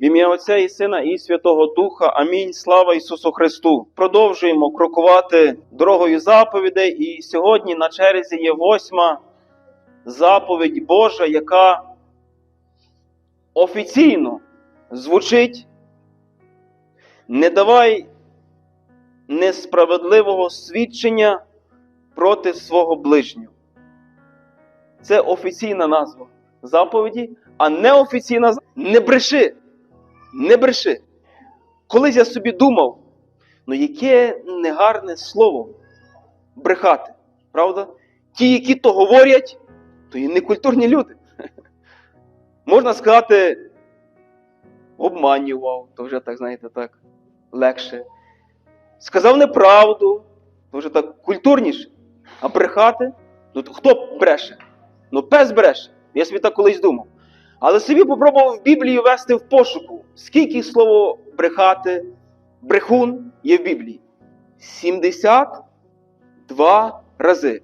В ім'я Отця і Сина і Святого Духа. Амінь. Слава Ісусу Христу. Продовжуємо крокувати дорогою заповідей. І сьогодні на черзі є восьма заповідь Божа, яка офіційно звучить. Не давай несправедливого свідчення проти свого ближнього. Це офіційна назва заповіді, а неофіційна не бреши. Не бреши. Колись я собі думав, ну яке негарне слово брехати, правда? Ті, які то говорять, то і некультурні люди. Можна сказати, обманював, то вже так, знаєте, так, легше. Сказав неправду, то вже так культурніше. А брехати? Ну то хто бреше? Ну пес бреше. Я собі так колись думав. Але собі попробував в Біблії вести в пошуку, скільки слово брехати, брехун є в Біблії. 72 рази.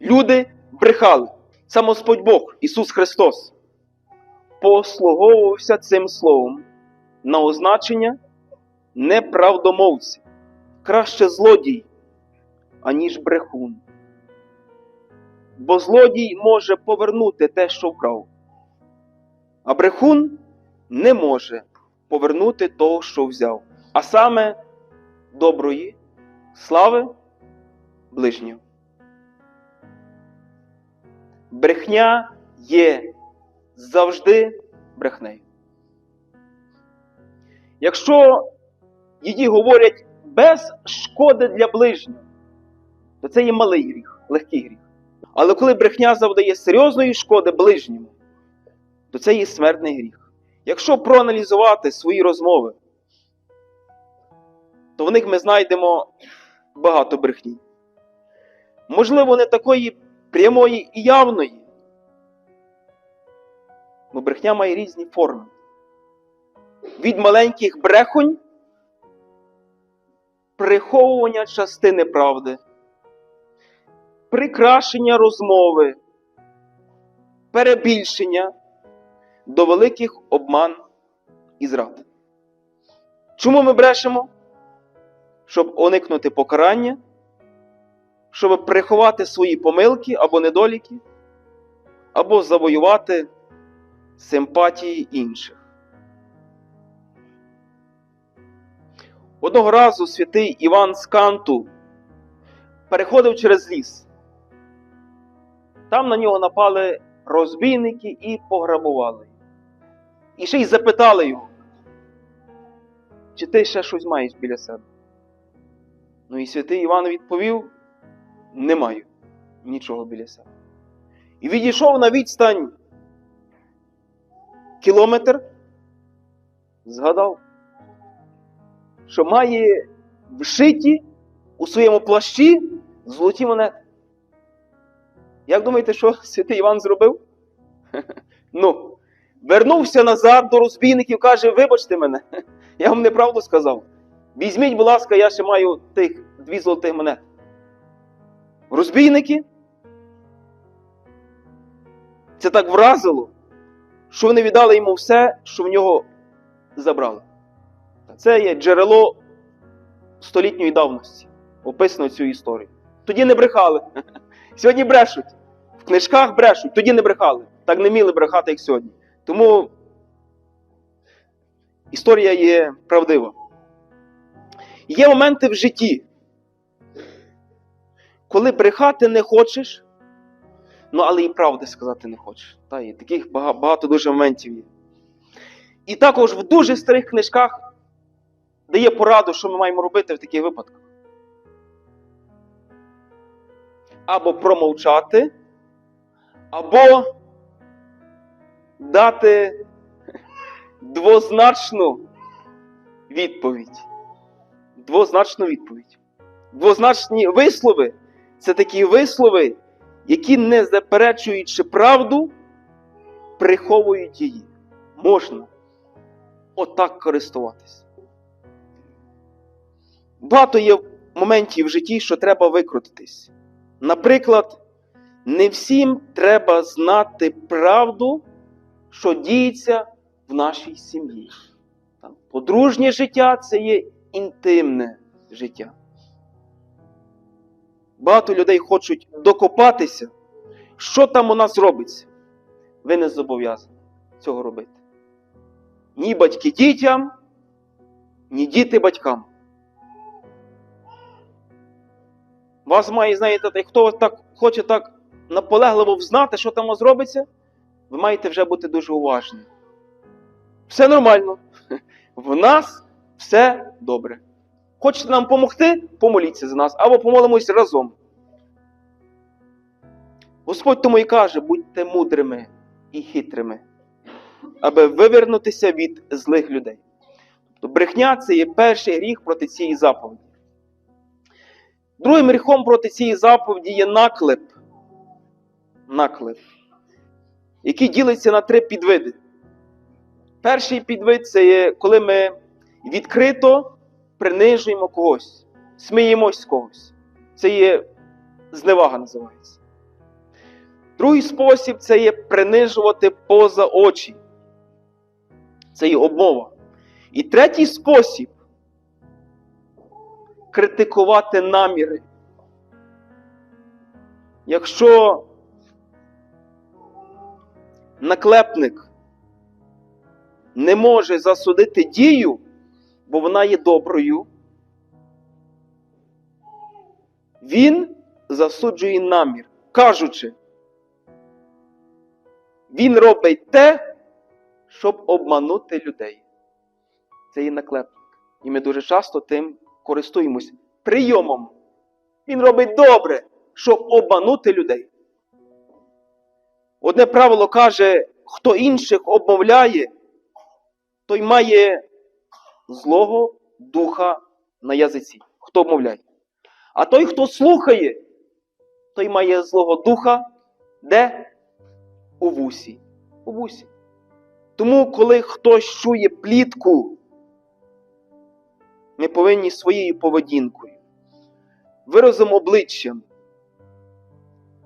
Люди брехали. Сам Господь Бог, Ісус Христос, послуговувався цим словом на означення неправдомовці. Краще злодій, аніж брехун. Бо злодій може повернути те, що вкрав. А брехун не може повернути того, що взяв, а саме доброї слави ближнього. Брехня є завжди брехнею. Якщо її говорять без шкоди для ближнього, то це є малий гріх, легкий гріх. Але коли брехня завдає серйозної шкоди ближньому, то це є смертний гріх. Якщо проаналізувати свої розмови, то в них ми знайдемо багато брехні. Можливо, не такої прямої і явної. Бо брехня має різні форми. Від маленьких брехонь, приховування частини правди, прикрашення розмови, перебільшення до великих обман і зрад. Чому ми брешемо? Щоб уникнути покарання, щоб приховати свої помилки або недоліки, або завоювати симпатії інших. Одного разу святий Іван з Канту переходив через ліс. Там на нього напали розбійники і пограбували. І ще й запитали його, чи ти ще щось маєш біля себе? Ну і святий Іван відповів: не маю нічого біля себе. І відійшов на відстань кілометр, згадав, що має вшиті у своєму плащі золоті монети. Як думаєте, що святий Іван зробив? Ну, вернувся назад до розбійників, каже, вибачте мене, я вам неправду сказав. Візьміть, будь ласка, я ще маю тих дві золотих монет. Розбійники. Це так вразило, що вони віддали йому все, що в нього забрали. Це є джерело столітньої давності, описано цю історію. Тоді не брехали. Сьогодні брешуть. В книжках брешуть, тоді не брехали. Так не вміли брехати, як сьогодні. Тому історія є правдива. Є моменти в житті, коли брехати не хочеш, ну але і правди сказати не хочеш. Та, і таких багато дуже моментів є. І також в дуже старих книжках дає пораду, що ми маємо робити в таких випадках. Або промовчати, або дати двозначну відповідь. Двозначну відповідь. Двозначні вислови це такі вислови, які, не заперечуючи правду, приховують її. Можна отак користуватись. Багато є моментів в житті, що треба викрутитись. Наприклад, не всім треба знати правду, що діється в нашій сім'ї. Подружнє життя це є інтимне життя. Багато людей хочуть докопатися, що там у нас робиться. Ви не зобов'язані цього робити. Ні батьки дітям, ні діти батькам. Вас має, знаєте, хто так хоче так наполегливо взнати, що там у вас робиться, ви маєте вже бути дуже уважні. Все нормально. В нас все добре. Хочете нам допомогти? Помоліться за нас або помолимось разом. Господь тому і каже: будьте мудрими і хитрими, аби вивернутися від злих людей. Тобто брехня це є перший гріх проти цієї заповіді. Другим гріхом проти цієї заповіді є наклеп. Наклеп, який ділиться на три підвиди. Перший підвид це є, коли ми відкрито принижуємо когось, сміємось з когось. Це є зневага називається. Другий спосіб це є принижувати поза очі. Це є обмова. І третій спосіб критикувати наміри. Якщо наклепник не може засудити дію, бо вона є доброю, він засуджує намір, кажучи, він робить те, щоб обманути людей. Це є наклепник. І ми дуже часто тим користуємось прийомом. Він робить добре, щоб обманути людей. Одне правило каже, хто інших обмовляє, той має злого духа на язиці. Хто обмовляє. А той, хто слухає, той має злого духа де? У вусі. У вусі. Тому, коли хтось чує плітку, ми повинні своєю поведінкою, виразом обличчям,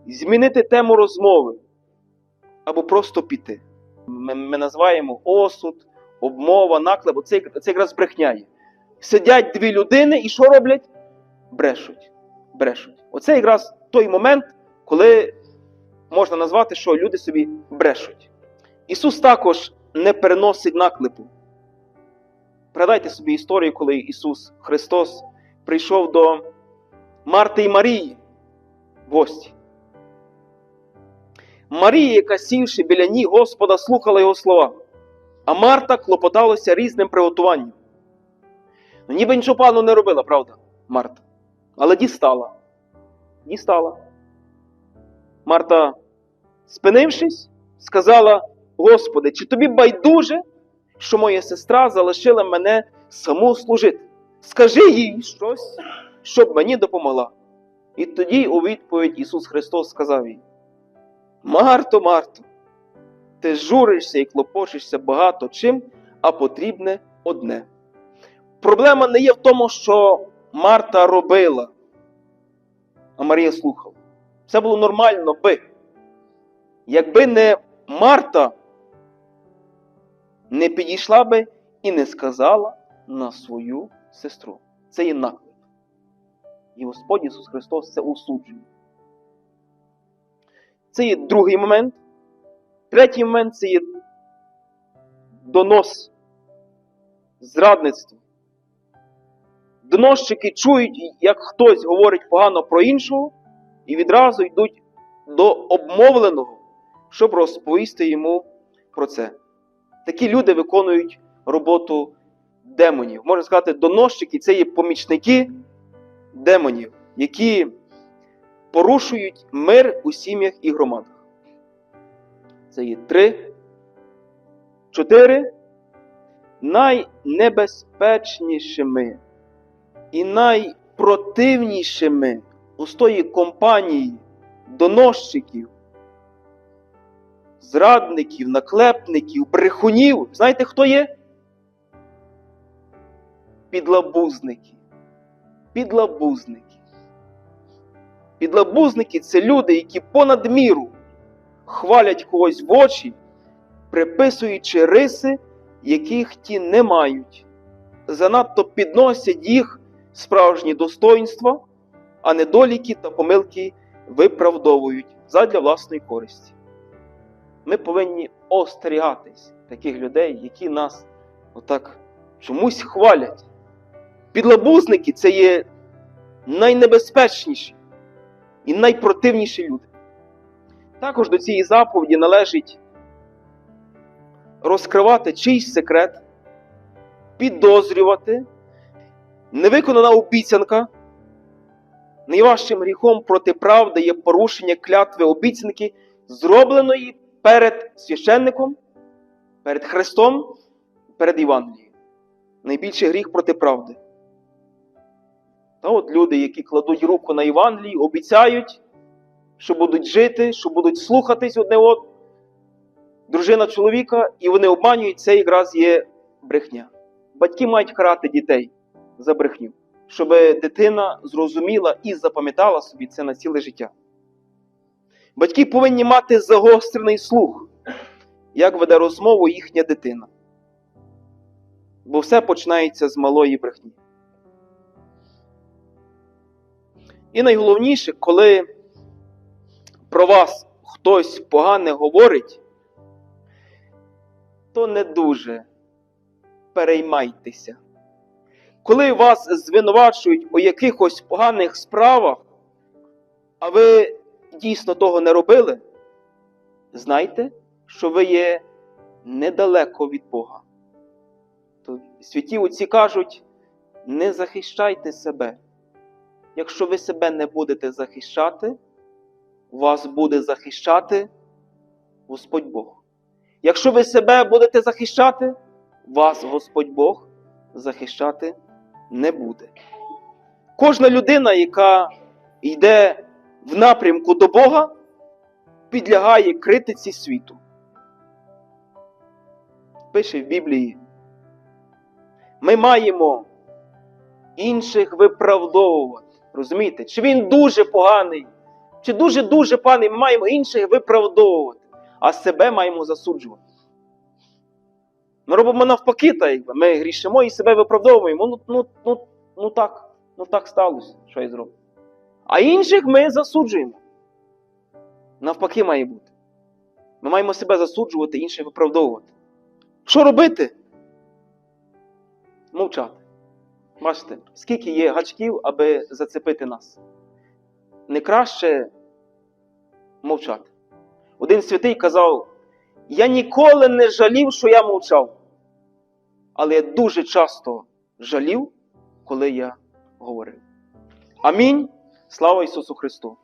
змінити тему розмови або просто піти. Ми, ми називаємо осуд, обмова, наклеп. Це, це якраз брехняє. Сидять дві людини і що роблять? Брешуть. Брешуть. Оце якраз той момент, коли можна назвати, що люди собі брешуть. Ісус також не переносить наклепу. Пригадайте собі історію, коли Ісус Христос прийшов до Марти і Марії в гості. Марія, яка сівши біля ніг Господа, слухала його слова, а Марта клопоталася різним приготуванням. Ну, ніби нічого поганого не робила, правда, Марта. Але дістала. Дістала. Марта, спинившись, сказала: Господи, чи тобі байдуже, що моя сестра залишила мене саму служити? Скажи їй щось, щоб мені допомогла. І тоді у відповідь Ісус Христос сказав їй: Марто, Марто, ти журишся і клопочешся багато чим, а потрібне одне. Проблема не є в тому, що Марта робила, а Марія слухала. Все було нормально би. Якби не Марта, не підійшла би і не сказала на свою сестру. Це є наклеп. І Господь Ісус Христос це осуджує. Це є другий момент. Третій момент це є донос, зрадництво. Доносчики чують, як хтось говорить погано про іншого, і відразу йдуть до обмовленого, щоб розповісти йому про це. Такі люди виконують роботу демонів. Можна сказати, доносчики це є помічники демонів, які порушують мир у сім'ях і громадах. Це є три, чотири найнебезпечнішими і найпротивнішими у тої компанії доносчиків, зрадників, наклепників, брехунів. Знаєте, хто є? Підлабузники. Підлабузники. Підлабузники це люди, які понад міру хвалять когось в очі, приписуючи риси яких ті не мають, занадто підносять їх справжні достоинства, а недоліки та помилки виправдовують задля власної користі. Ми повинні остерігатись таких людей, які нас отак чомусь хвалять. Підлабузники це є найнебезпечніші і найпротивніші люди. Також до цієї заповіді належить розкривати чийсь секрет, підозрювати, невиконана обіцянка. Найважчим гріхом проти правди є порушення клятви обіцянки, зробленої перед священником, перед Христом, перед Євангелієм. Найбільший гріх проти правди. Та от люди, які кладуть руку на Євангелії, обіцяють, що будуть жити, що будуть слухатись одне одного, дружина чоловіка, і вони обманюють, це якраз є брехня. Батьки мають карати дітей за брехню, щоб дитина зрозуміла і запам'ятала собі це на ціле життя. Батьки повинні мати загострений слух, як веде розмову їхня дитина. Бо все починається з малої брехні. І найголовніше, коли про вас хтось погане говорить, то не дуже переймайтеся. Коли вас звинувачують у якихось поганих справах, а ви дійсно того не робили, знайте, що ви є недалеко від Бога. То святі отці кажуть, не захищайте себе. Якщо ви себе не будете захищати, вас буде захищати Господь Бог. Якщо ви себе будете захищати, вас Господь Бог захищати не буде. Кожна людина, яка йде в напрямку до Бога, підлягає критиці світу. Пише в Біблії. Ми маємо інших виправдовувати. Розумієте? Чи він дуже поганий, чи дуже-дуже поганий, ми маємо інших виправдовувати, а себе маємо засуджувати. Ми робимо навпаки, та ми грішимо і себе виправдовуємо. Ну, ну, ну, ну так, ну так сталося, що я зроблю. А інших ми засуджуємо. Навпаки має бути. Ми маємо себе засуджувати, інших виправдовувати. Що робити? Мовчати. Бачите, скільки є гачків, аби зацепити нас. Не краще мовчати. Один святий казав: я ніколи не жалів, що я мовчав. Але я дуже часто жалів, коли я говорив. Амінь. Слава Ісусу Христу!